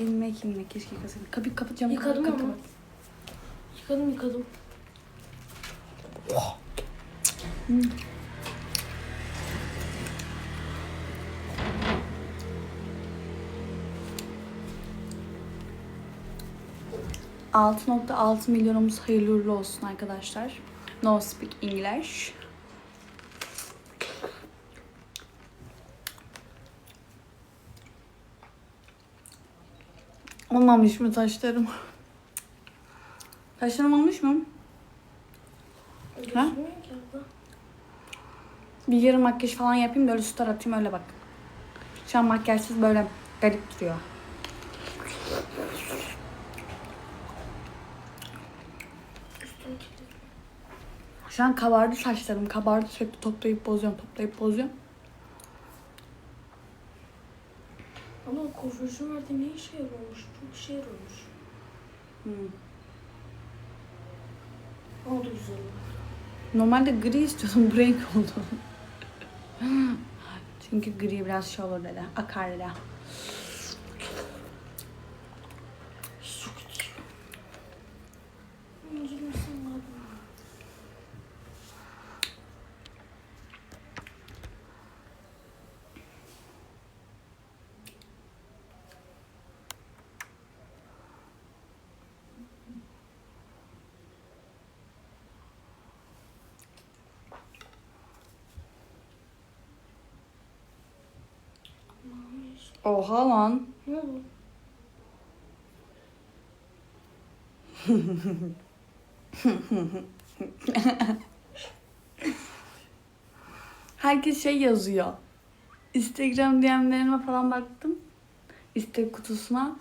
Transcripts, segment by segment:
İlmek ilmek keşke yıkasaydım. Kapıyı kapatacağım. Yıkadım kapat, ama. kapat. Yıkadım yıkadım. ...6.6 milyonumuz hayırlı uğurlu olsun arkadaşlar. No speak English. Olmamış mı taşlarım? Taşlarım olmuş mu? Abla. Bir yarım makyaj falan yapayım böyle star atayım öyle bak. Şu an makyajsız böyle garip duruyor. Şu an kabardı saçlarım. Kabardı sürekli toplayıp bozuyorum, toplayıp bozuyorum. Vardı ne işe yarıyormuş? Çok işe yarıyormuş. Hmm. Ama da güzel oldu. Normalde gri istiyordum. Bu renk oldu. Çünkü gri biraz şey olur dedi. Akar dedi. Oha lan. Herkes şey yazıyor. Instagram DM'lerime falan baktım. İstek kutusuna.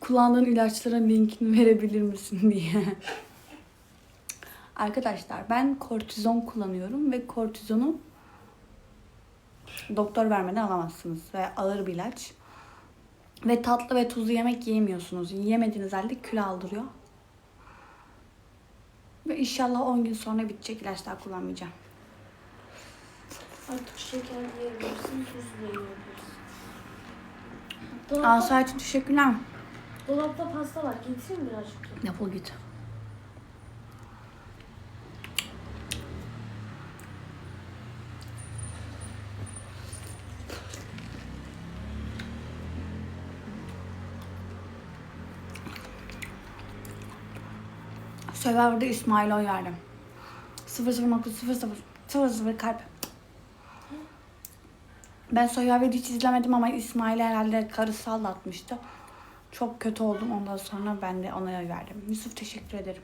Kullandığın ilaçların linkini verebilir misin diye. Arkadaşlar ben kortizon kullanıyorum ve kortizonu doktor vermeden alamazsınız ve ağır bir ilaç. Ve tatlı ve tuzlu yemek yiyemiyorsunuz. Yemediğiniz halde kilo aldırıyor. Ve inşallah 10 gün sonra bitecek ilaçlar kullanmayacağım. Artık şeker yiyebilirsin, tuz yiyebilirsin. Dolapta, sadece teşekkürler. dolapta pasta var. Getireyim birazcık. Defol git. Survivor'da İsmail'e oy verdim. 0.00 kalp. Ben Survivor'ı hiç izlemedim ama İsmail herhalde karısı aldatmıştı. Çok kötü oldum. Ondan sonra ben de ona oy verdim. Yusuf teşekkür ederim.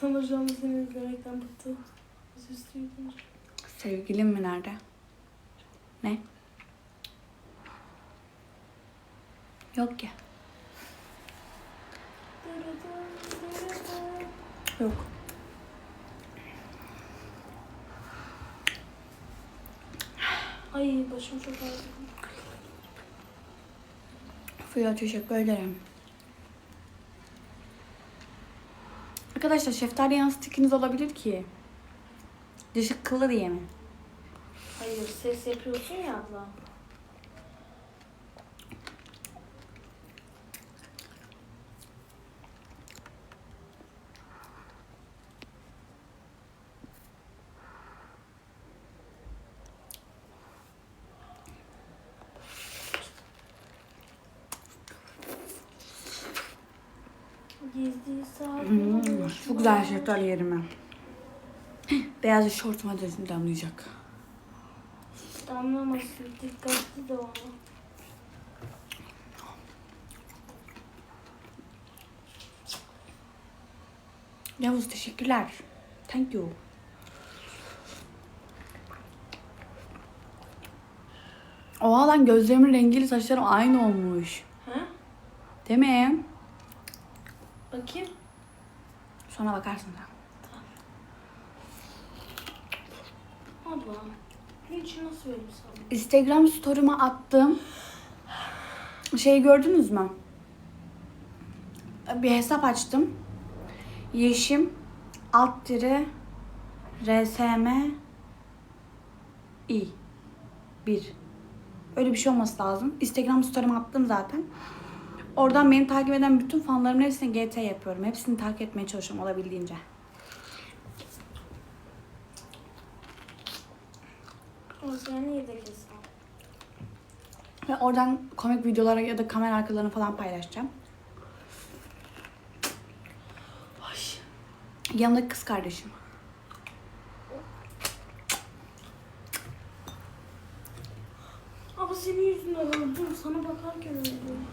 Canlı seni izlemekten bıktı. Üzüldüm. Sevgilim mi nerede? Ne? Yok ki. Yok. Ay başım çok ağrıyor. Fuya teşekkür ederim. Arkadaşlar şeftali yan stikiniz olabilir ki. Dışı kıllı diye mi? Hayır ses yapıyorsun ya abla. Gizli Hmm, saklı. çok güzel şeftali yerim ben. Beyaz şortuma da damlayacak. Damlamasın dikkatli de ol. Yavuz teşekkürler. Thank you. Oha lan gözlerimin rengiyle saçlarım aynı olmuş. He? Değil mi? Bakayım. Sonra bakarsın sen. Abla. Hiç nasıl sana? Instagram story'ma attım. Şey gördünüz mü? Bir hesap açtım. Yeşim alt tire RSM İ. Bir. Öyle bir şey olması lazım. Instagram story'ime attım zaten. Oradan beni takip eden bütün fanlarımın hepsine GT yapıyorum. Hepsini takip etmeye çalışıyorum olabildiğince. O zaman iyi de kesin. Ve oradan komik videolara ya da kamera arkalarını falan paylaşacağım. Ay. Yanındaki kız kardeşim. Ama senin yüzünden öldüm. Sana bakarken öldüm.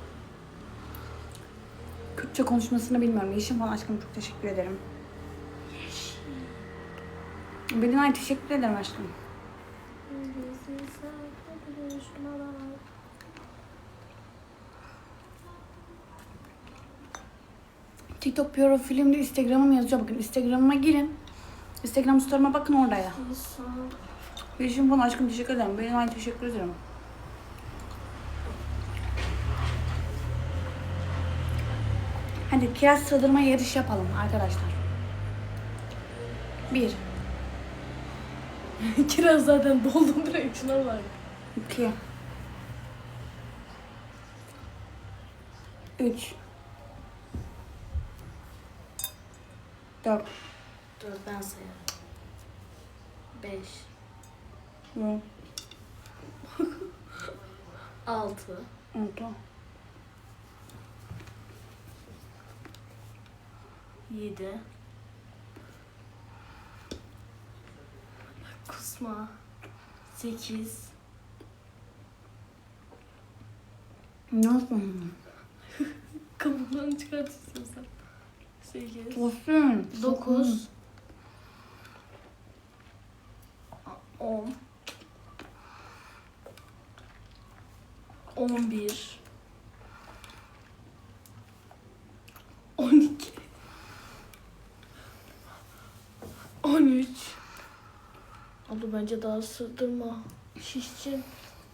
Kürtçe konuşmasını bilmiyorum. Yeşim falan aşkım çok teşekkür ederim. Belinay teşekkür ederim aşkım. TikTok profilimde Instagram'ım yazıyor. Bakın Instagram'ıma girin. Instagram story'ime bakın orada ya. Yeşim falan aşkım teşekkür ederim. Belinay teşekkür ederim. Hadi kiraz sığdırma yarış yapalım arkadaşlar. Bir, Kiraz zaten doldum direkt şuna bak. iki, üç, dört, Dur ben sayarım. Beş, on, altı, altı, 7 Kusma. 8 Nasıl? Kamudan çıkartırsın sen. 8 Tosun. 9 10 11 bence daha sığdırma.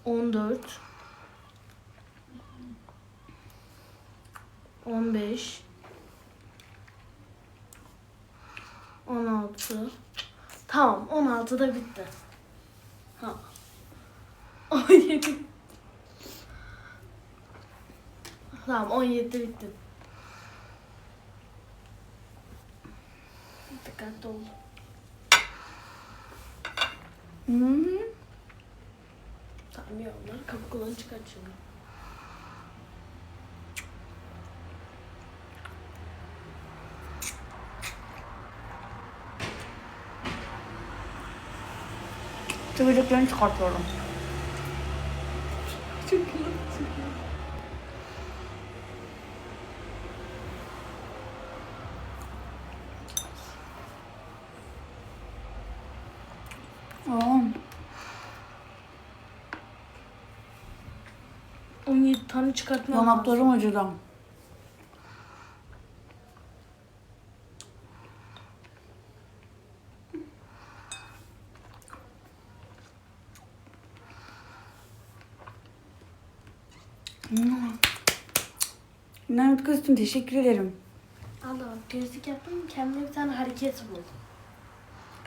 Dört. On beş. 16. Tamam 16 da bitti. Ha. 17. Tamam 17 bitti. Dikkatli ol. Tamam ya onları kabuklarını çıkart şimdi. Çocuklarını çıkartıyorum. Aa, 17 tane çıkartmam lazım. yanaklarım acıdı. Hmm. Mehmet Kızım teşekkür ederim. Allah gözlük yaptım kendime bir tane hareket buldum.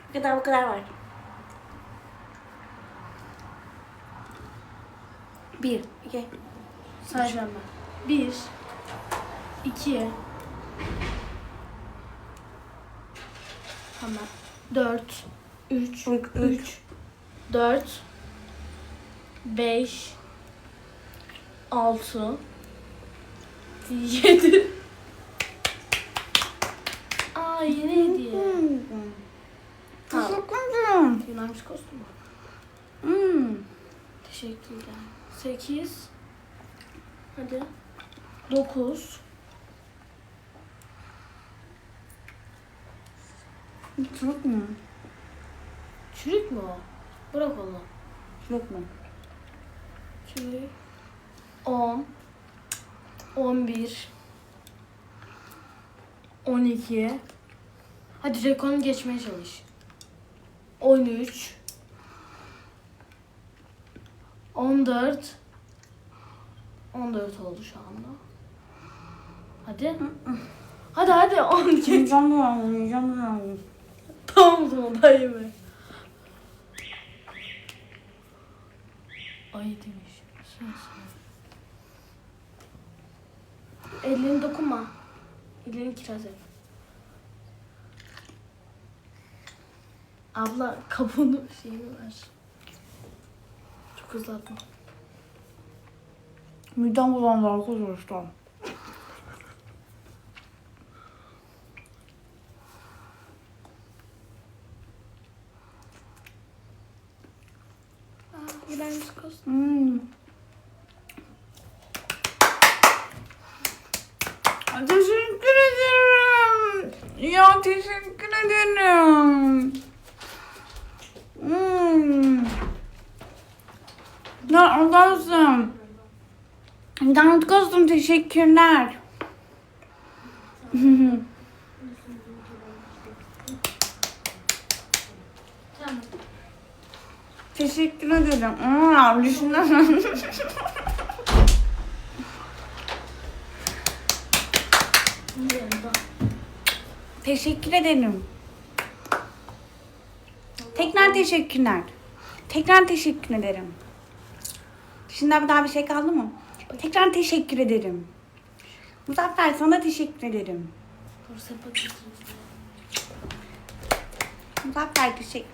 Bu kadar bu kadar var. Bir, iki, Sayacağım ben. Bir, iki, tamam. Dört, üç, Üç, üç. dört, beş, altı, yedi. Aa yeni hediye. Teşekkür ederim. Yunanmış kostümü. Hmm. Teşekkürler. Sekiz. Hadi. Dokuz. Çok mu? Çürük mü o? Bırak onu. Çürük. On. On bir. On iki. Hadi rekoru geçmeye çalış. On üç. On dört. On dört oldu şu anda. Hadi. Hadi hadi on iki. Yiyeceğim ben, yiyeceğim ben. Tamam o zaman daha mi? Ay demiş. Sensin. Ellerini dokunma. Ellerini kiraz et. Abla kabuğunu şeyini ver. Atma. Midem bulandı arkadaşlar. Aa, ilerimiz kostüm. Hmm. Teşekkür ederim. Ya teşekkür ederim. Hmm. Ya adamsın. İnternet kostüm teşekkürler. Teşekkür ederim. Aa. Yanında. Teşekkür ederim. Tekrar teşekkürler. Tekrar teşekkür ederim. Şimdi daha bir şey kaldı mı? Tekrar teşekkür ederim. Muzaffer sana teşekkür ederim. Getireyim. Muzaffer teşekkür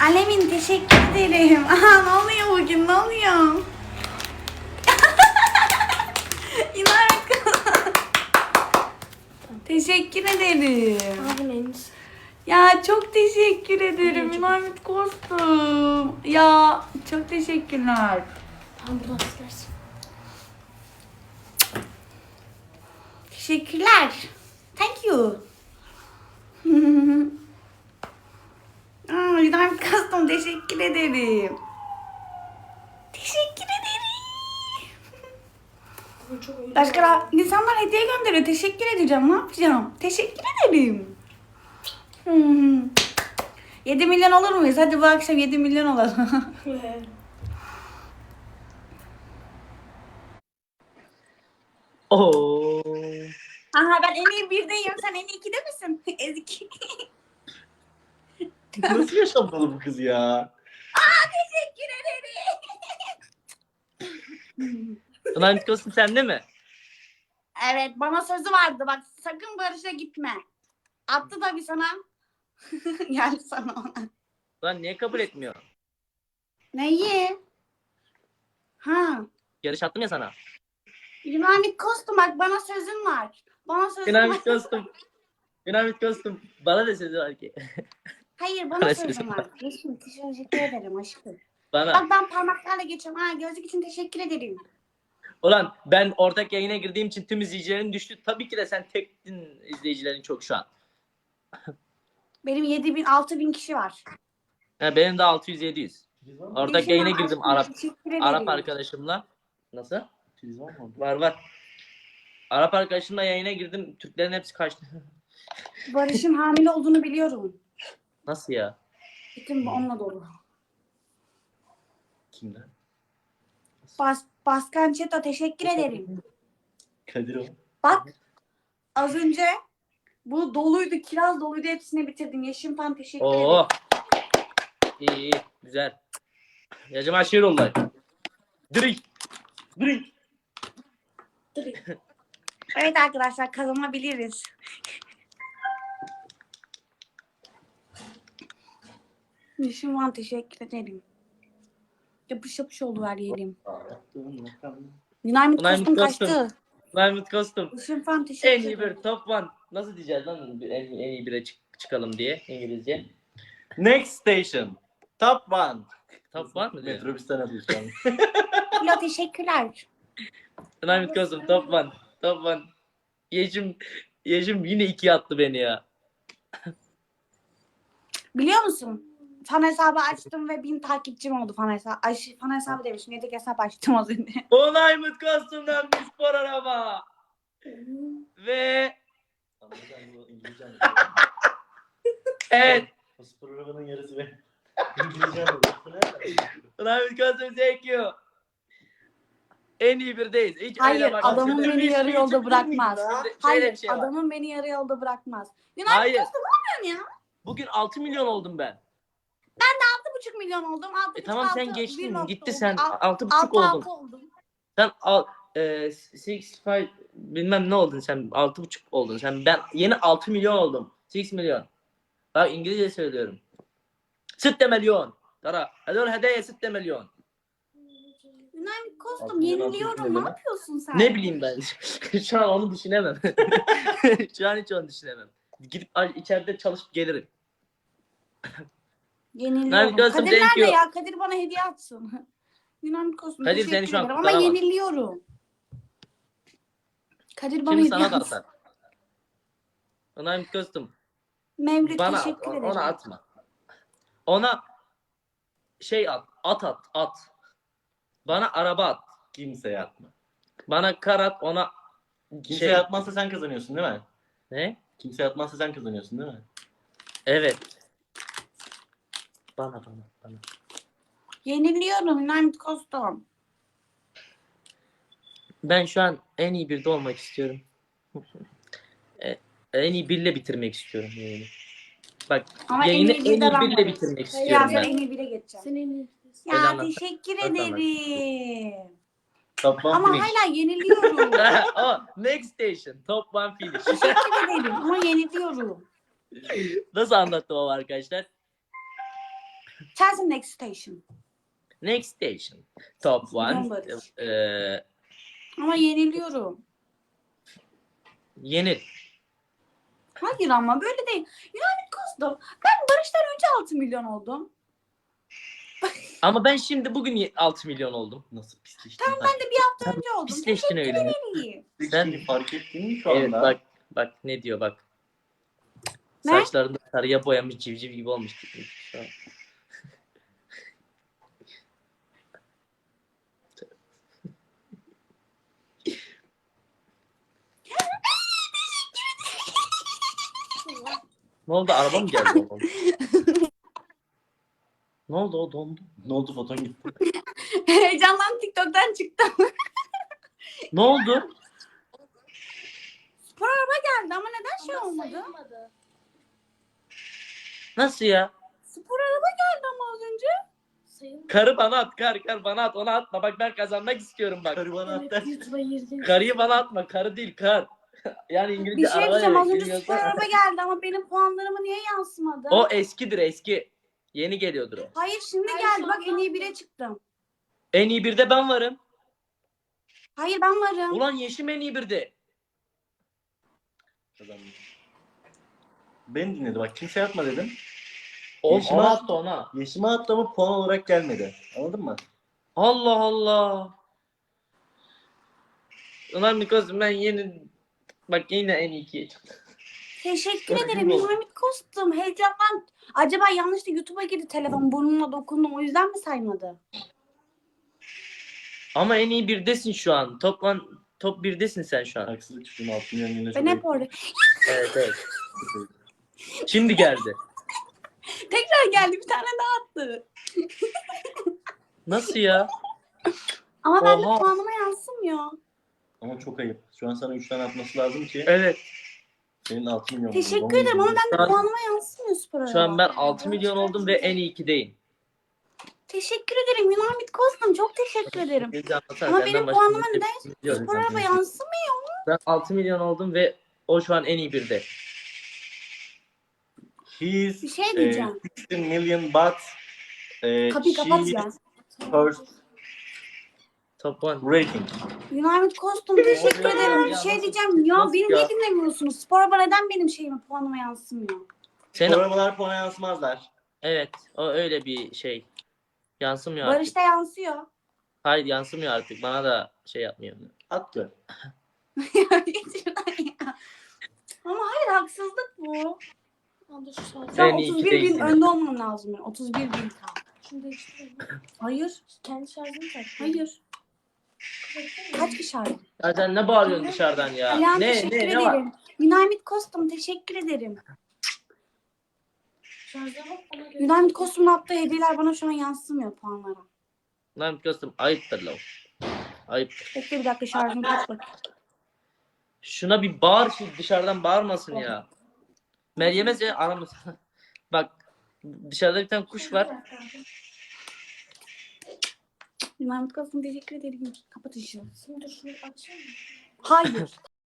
Alemin teşekkür ederim. Aha ne oluyor bugün ne oluyor? İnanmıyorum. teşekkür ederim. Abi? Ya çok teşekkür ederim. İnanmıyorum kostum. Ya çok teşekkürler. Tamam buradan silersin. Teşekkürler. Thank you. Aa, İnanmıyorum kostum. Teşekkür ederim. Teşekkür ederim. Başka insanlar hediye gönderiyor. Teşekkür edeceğim. Ne yapacağım? Teşekkür ederim. Hmm. 7 milyon olur muyuz? Hadi bu akşam 7 milyon olalım. Oo. Aha ben en iyi birdeyim. Sen en iyi ikide misin? Ezik. Nasıl yaşamalı bu kız ya? Teşekkür ederim. Ulan kostüm sende mi? Evet bana sözü vardı. Bak sakın Barış'a gitme. Attı da bir sana. Gel sana ona. Ulan niye kabul etmiyor? Neyi? Ha. Yarış attım ya sana. Dinamik kostum bak bana sözün var. Bana sözün Dinamik var. kostüm. Dinamik kostüm. Bana da sözü var ki. Hayır bana Bana sözün sözün var. Yeşim teşekkür ederim aşkım. Bana. Bak ben parmaklarla geçiyorum. Ha gözlük için teşekkür ederim. Ulan ben ortak yayına girdiğim için tüm izleyicilerin düştü. Tabii ki de sen tektin izleyicilerin çok şu an. Benim 7 bin 6 bin kişi var. Ha, benim de 600-700. Ortak Yeşim yayına girdim Arap teşekkür ederim. Arap arkadaşımla. Nasıl? Var var. Arap arkadaşımla yayına girdim. Türklerin hepsi kaçtı. Barış'ın hamile olduğunu biliyorum. Nasıl ya? Bütün bu onunla dolu. Kimden? Bas, Baskan Çeto teşekkür ederim. Kadir o. Bak az önce bu doluydu, kiraz doluydu hepsini bitirdim. Yeşim fan teşekkür ederim. Oo. İyi iyi. Güzel. Ya Cemal şiir oldu. Drink. Drink. Evet arkadaşlar kazanabiliriz. Yeşim fan teşekkür ederim. Yapış yapış oldu her yerim. Dinamit kostüm kaçtı. Diamond Custom. Yeşim fan teşekkür En iyi ederim. bir top one. Nasıl diyeceğiz lan en, en iyi bire çık- çıkalım diye İngilizce. Next station. Top one. Top one mı diyor? Metrobüsten alıyor şu an. Ya teşekkürler. Diamond Custom top one. Top one. Yeşim, Yeşim yine iki attı beni ya. Biliyor musun? Fan hesabı açtım ve bin takipçim oldu fan hesabı. Ay, şey, fan hesabı demişim. Yedek hesap açtım az önce. O Diamond Custom'dan bir spor araba. Ve Bu evet. Spor arabanın yarısı benim. Bu? Diamond Custom thank you. En iyi birdeyiz. Hiç Hayır öyle bak- adamın beni yarı yolda bırakmaz. Hayır şey adamın beni yarı yolda bırakmaz. Yunan Hayır. ya. Bugün 6 milyon oldum ben. 6,5 milyon oldum. 6,5 E tamam sen geçtin. Gitti oldum. sen Alt- altı buçuk altı oldun. altı oldum. Sen al, e, six, five, bilmem ne oldun sen. 6,5 oldun sen. Ben yeni 6 milyon oldum. 6 milyon. Bak İngilizce söylüyorum. 6 milyon. Tara. Hedol hediye 6 milyon. Önemli kostum yeniliyorum. Ne bileyim ben. Şu an onu düşünemem. Şu an hiç onu düşünemem. Gidip a- içeride çalışıp gelirim. Yeniliyorum. Kadir thank nerede ya? Kadir bana hediye atsın. Dinamik olsun. Kadir, seni Ama yeniliyorum. Kadir bana şimdi hediye sana da atar Yunan kostum Mevlüt bana at, teşekkür ederim. ona atma ona şey at at at at bana araba at Kimseye atma. Bana kar at ona Kimseye şey atmazsa sen kazanıyorsun değil mi? ne? Kimseye atmazsa sen kazanıyorsun değil mi? Evet. Bana bana bana. Yeniliyorum Yunan kostum. Ben şu an en iyi birde olmak istiyorum. E, en iyi birle bitirmek istiyorum yayını. Bak Ama yayını en en iyi iyi birde ben birle varım. bitirmek Ya istiyorum ben ben. en iyi bire geçeceğim. Sen en iyi. Öyle Ya anlat. teşekkür Öyle anlat. ederim. Top one Ama finish. hala yeniliyorum. oh, next station. Top one finish. teşekkür ederim ama yeniliyorum. Nasıl anlattım ama arkadaşlar? Chelsea next station. Next station. Top one. Ee, Ama yeniliyorum. yenil. Hayır ama böyle değil. Yunan kostum. Ben Barış'tan önce 6 milyon oldum. Ama ben şimdi bugün ye- 6 milyon oldum. Nasıl pisleştin? Tamam ben de bir hafta önce oldum. Pisleştin öyle. ederim. Sen fark ettin mi şu anda? Evet bak bak ne diyor bak. Ne? Saçlarını sarıya boyamış civciv gibi olmuş. Şu an. Ne oldu araba mı geldi? oğlum? ne oldu o dondu. Ne oldu foton gitti? Heyecandan TikTok'tan çıktım. Ne oldu? Spor araba geldi ama neden şey olmadı? Nasıl ya? Spor araba geldi ama az önce. Karı bana at kar kar bana at ona atma bak ben kazanmak istiyorum bak. Karı bana girdim. Karıyı bana atma karı değil kar. yani İngilizce Bir şey araba diyeceğim az demek, önce bilmiyorsan- araba geldi ama benim puanlarıma niye yansımadı? O eskidir eski. Yeni geliyordur o. Hayır şimdi Hayır, geldi bak en iyi bire çıktım. En iyi birde ben varım. Hayır ben varım. Ulan Yeşim en iyi birde. Kazandım. Beni dinledi bak kimseye atma dedim. O, Yeşim ona at- attı ona. Yeşime attı ama puan olarak gelmedi. Anladın mı? Allah Allah. Ulan Mikos ben yeni bak yine en iyi ikiye çıktım. Teşekkür ederim. Hamit kostum. Heyecandan. Acaba yanlışlıkla YouTube'a girdi telefon burnuna dokundum o yüzden mi saymadı? Ama en iyi birdesin şu an. Top one, top birdesin sen şu an. Haksızlık çıktım altın yan yana Ben hep orada. Evet evet. Şimdi geldi. Tekrar geldi bir tane daha attı. Nasıl ya? Ama ben de Oha. puanıma yansımıyor. Ama çok ayıp. Şu an sana 3 tane atması lazım ki Evet. senin 6 milyon. Teşekkür ederim ama ben Şu de an- puanıma yansımıyor spor Şu an ben 6 milyon oldum ve en iyi 2'deyim. Teşekkür ederim Yunan Kostum. Çok teşekkür ederim. Ama senden benim başka puanıma bir neden şey yok. spor araba yansımıyor? Ben 6 milyon oldum ve o şu an en iyi birde. He's Bir şey e, diyeceğim. 16 million but e, Kapıyı kapat ya. is first Top one. rating. Yunan Kostum teşekkür Ya, ederim. Bir ya, şey nasıl- diyeceğim. Ya nasıl beni ya? niye dinlemiyorsunuz? Spor araba neden benim şeyime puanıma yansımıyor? Sen Arabalar puana yansımazlar. evet o öyle bir şey. Yansımıyor artık. Barış'ta yansıyor. Hayır yansımıyor artık. Bana da şey yapmıyor. At gör. Ama hayır haksızlık bu. Anda şu saat. Şu an En iyi 31 bin değilsin. önde olmam lazım. Yani. 31 bin kaldı. Şunu değiştirelim. Hayır. Kendi şarjını tak. Hayır. Kaç kişi aradı? Ya sen ne bağırıyorsun dışarıdan ya? Alihan ne teşekkür ne ne var? ederim. Yunamit Kostum teşekkür ederim. Yunamit Kostum'un attığı hediyeler bana şu an yansımıyor puanlara. Lan dostum ayıptır lan. Ayıp. Bekle bir dakika şarjım kaç. Şuna bir bağır şu dışarıdan bağırmasın ya. Meryem'e aramasın. Bak Dışarıda bir tane kuş var. Mahmut Kasım teşekkür ederim. Kapat işini. Şimdi şunu açayım mı? Hayır.